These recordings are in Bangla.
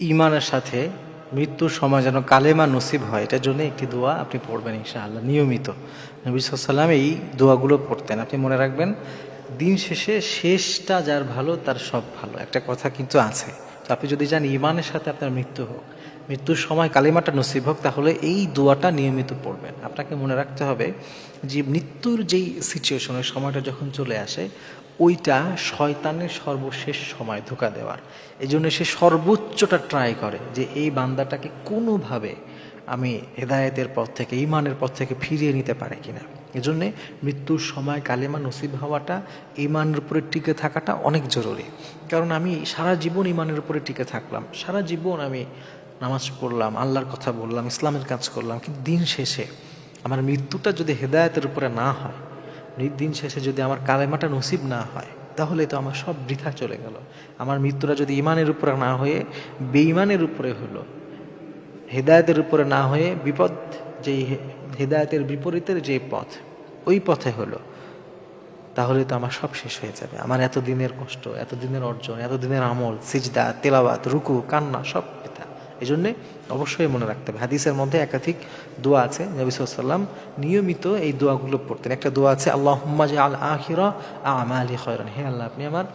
ইমানের সাথে মৃত্যুর সময় যেন কালেমা নসিব হয়, এটার জন্য একটি দোয়া আপনি পড়বেন ইনশাআল্লাহ, নিয়মিত। নবী সাল্লাম এই দোয়াগুলো পড়তেন। আপনি মনে রাখবেন, দিন শেষে শেষটা যার ভালো, তার সব ভালো। একটা কথা কিন্তু আছে আপনি যদি যান ইমানের সাথে আপনার মৃত্যু হোক, মৃত্যুর সময় কালিমাটা নসিব হোক, তাহলে এই দোয়াটা নিয়মিত পড়বেন। আপনাকে মনে রাখতে হবে যে মৃত্যুর যেই সিচুয়েশনের সময়টা যখন চলে আসে, ওইটা শয়তানের সর্বশেষ সময় ধোকা দেওয়ার। এই জন্য সে সর্বোচ্চটা ট্রাই করে যে এই বান্দাটাকে কোনোভাবে আমি হেদায়েতের পথ থেকে ইমানের পথ থেকে ফিরিয়ে নিতে পারে কিনা। এজন্যে মৃত্যুর সময় কালেমা নসিব হওয়াটা ইমানের উপরে টিকে থাকাটা অনেক জরুরি। কারণ আমি সারা জীবন ইমানের উপরে টিকে থাকলাম। সারা জীবন আমি নামাজ পড়লাম, আল্লাহর কথা বললাম, ইসলামের কাজ করলাম, কিন্তু দিন শেষে আমার মৃত্যুটা যদি হেদায়তের উপরে না হয় দিন শেষে যদি আমার কালেমাটা নসিব না হয়, তাহলে তো আমার সব বৃথা চলে গেল। আমার মৃত্যুটা যদি ইমানের উপরে না হয়ে, বেঈমানের উপরে হলো হেদায়তের উপরে না হয়ে বিপদ, যেই হেদায়েতের বিপরীতের যে পথ, ওই পথে হলো। তাহলে তো আমার সব শেষ হয়ে যাবে। আমার এত দিনের কষ্ট এত দিনের অর্জন এত দিনের আমল, সিজদা তেলাবাত রুকু, কান্না, সব পিতা এই জন্যে অবশ্যই মনে রাখতে হবে। হাদিসের মধ্যে একাধিক দোয়া আছে, নবী সাল্লাম নিয়মিত এই দোয়াগুলো পড়তেন। একটা দোয়া আছে আল্লাহ হুম্মাজ আল আখিরা আমালি খয়রান। হে আল্লাহ, আপনি আমার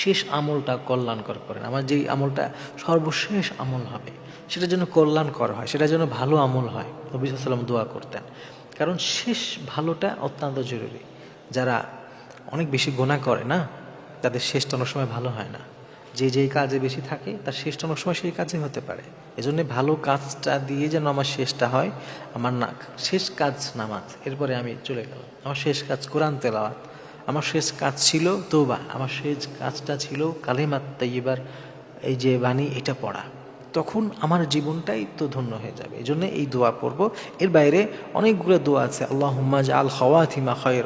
শেষ আমলটা কল্যাণকর করেন। আমার যেই আমলটা সর্বশেষ আমল হবে। সেটা যেন কল্যাণকর হয় সেটা যেন ভালো আমল হয়। নবী সাল্লাম দোয়া করতেন। কারণ শেষ ভালোটা অত্যন্ত জরুরি। যারা অনেক বেশি গোনা করে না, তাদের শেষটা অনেক সময় ভালো হয় না। যে যেই কাজে বেশি থাকে, তার শেষটা অনেক সময় সেই কাজে হতে পারে। এজন্য ভালো কাজটা দিয়ে যেন আমার শেষটা হয়, আমার না, শেষ কাজ নামাজ। এরপরে আমি চলে গেলাম। আমার শেষ কাজ কোরআন তেলাওয়াত। আমার শেষ কাজ ছিল তৌবা আমার শেষ কাজটা ছিল কালিমাত তাইবার এই যে বাণী, এটা পড়া। তখন আমার জীবনটাই তো ধন্য হয়ে যাবে। এই জন্য এই দোয়া পড়ব। এর বাইরে অনেকগুলো দোয়া আছে। আল্লাহ হুম্মাজ আল খাওয়াথিমা খয়ের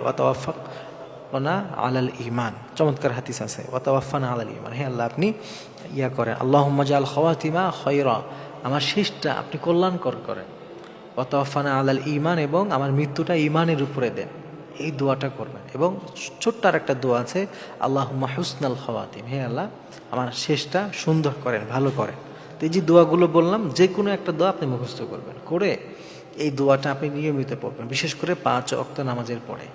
না আলাল ইমান চমৎকার হাতিস আছে। ওয়াতাওয়াফানা আলাল ইমান হ্যাঁ আল্লাহ, আপনি ইয়া করেন। আল্লাহ হুম্মাজ আল খাওয়াতিমা খয়রা। আমার শেষটা আপনি কল্যাণকর করেন। ওয়াতাওয়াফানা আলাল ইমান এবং আমার মৃত্যুটা ইমানের উপরে দেন। এই দোয়াটা করবেন। এবং ছোট্ট আর একটা দোয়া আছে আল্লাহ হুসনাল খাওয়াতিম। হে আল্লাহ, আমার শেষটা সুন্দর করেন, ভালো করেন। তো এই যে দোয়াগুলো বললাম যে কোনো একটা দোয়া আপনি মুখস্থ করবেন। করে এই দোয়াটা আপনি নিয়মিত পড়বেন, বিশেষ করে পাঁচ অক্ত নামাজের পরে।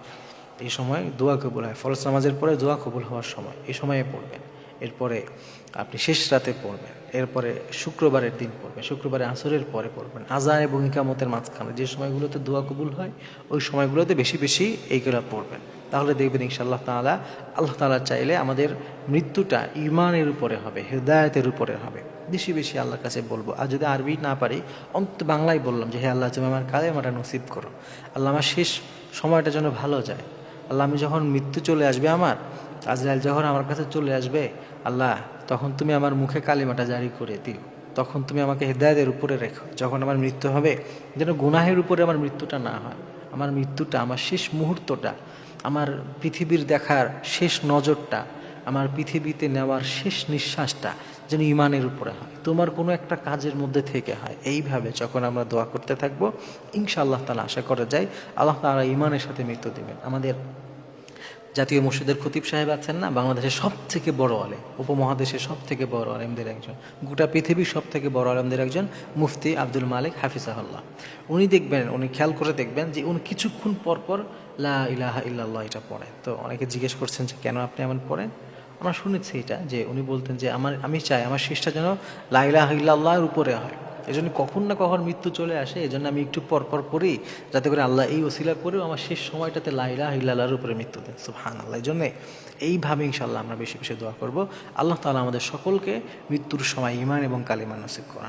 এই সময় দোয়া কবুল হয়, ফরজ নামাজের পরে দোয়া কবুল হওয়ার সময় এই সময়ে পড়বেন। এরপরে আপনি শেষ রাতে পড়বেন, এরপরে শুক্রবারের দিন পড়বেন, শুক্রবারে আসরের পরে পড়বেন আজান এবং ইকামতের মাঝখানে যে সময়গুলোতে দোয়া কবুল হয়, ওই সময়গুলোতে বেশি বেশি এইগুলো পড়বেন। তাহলে দেখবেন ইনশাআল্লাহ তাআলা, আল্লাহ তাআলা চাইলে আমাদের মৃত্যুটা ইমানের উপরে হবে, হৃদায়তের উপরে হবে। বেশি বেশি আল্লাহর কাছে বলব। আর যদি আরবি না পারি অন্ত বাংলায় বললাম যে, হে আল্লাহ, তুমি আমার কালে আমাটা নসিব করো। আল্লাহ, আমার শেষ সময়টা যেন ভালো যায়। আল্লাহ, আমি যখন মৃত্যু চলে আসবে আমার, আজরাইল যখন আমার কাছে চলে আসবে, আল্লাহ, তখন তুমি আমার মুখে কালিমাটা জারি করে দিও। তখন তুমি আমাকে হেদায়তের উপরে রেখো। যখন আমার মৃত্যু হবে, যেন গুনাহের উপরে আমার মৃত্যুটা না হয়। আমার মৃত্যুটা, আমার শেষ মুহূর্তটা, আমার পৃথিবীর দেখার শেষ নজরটা আমার পৃথিবীতে নেওয়ার শেষ নিঃশ্বাসটা যেন ইমানের উপরে হয়। তোমার কোনো একটা কাজের মধ্যে থেকে হয়। এইভাবে যখন আমরা দোয়া করতে থাকব, ইনশাআল্লাহ তালা আশা করা যায়, আল্লাহ তালা ইমানের সাথে মৃত্যু দিবেন। আমাদের জাতীয় মসজিদের খতিব সাহেব আছেন না? বাংলাদেশের সব থেকে বড় আলেম, উপমহাদেশের সব থেকে বড় আলেমদের একজন, গোটা পৃথিবীর সব থেকে বড় আলেমদের একজন মুফতি আব্দুল মালিক হাফিজাহুল্লাহ। উনি দেখবেন, উনি খেয়াল করে দেখবেন যে উনি কিছুক্ষণ পর পর লা ইলাহা ইল্লাল্লাহ এটা পড়েন। তো অনেকে জিজ্ঞেস করছেন যে কেন আপনি এমন পড়েন? আমরা শুনেছি এটা, যে উনি বলতেন যে আমার, আমি চাই আমার শেষটা যেন লাইলা ইলাহা ইল্লাল্লাহর উপরে হয়। এই জন্য কখন না কখন মৃত্যু চলে আসে এই জন্য আমি একটু পর পর যাতে করে আল্লাহ এই ওসিলা করেও আমার শেষ সময়টাতে লাইলা হিল্লাহর উপরে মৃত্যু দেন। সুহান আল্লাহ এই জন্যে এইভাবে ইনশাল্লাহ আমরা বেশি বেশি দোয়া করব। আল্লাহ তালা আমাদের সকলকে মৃত্যুর সময় ইমান এবং কালিমান নসিব করা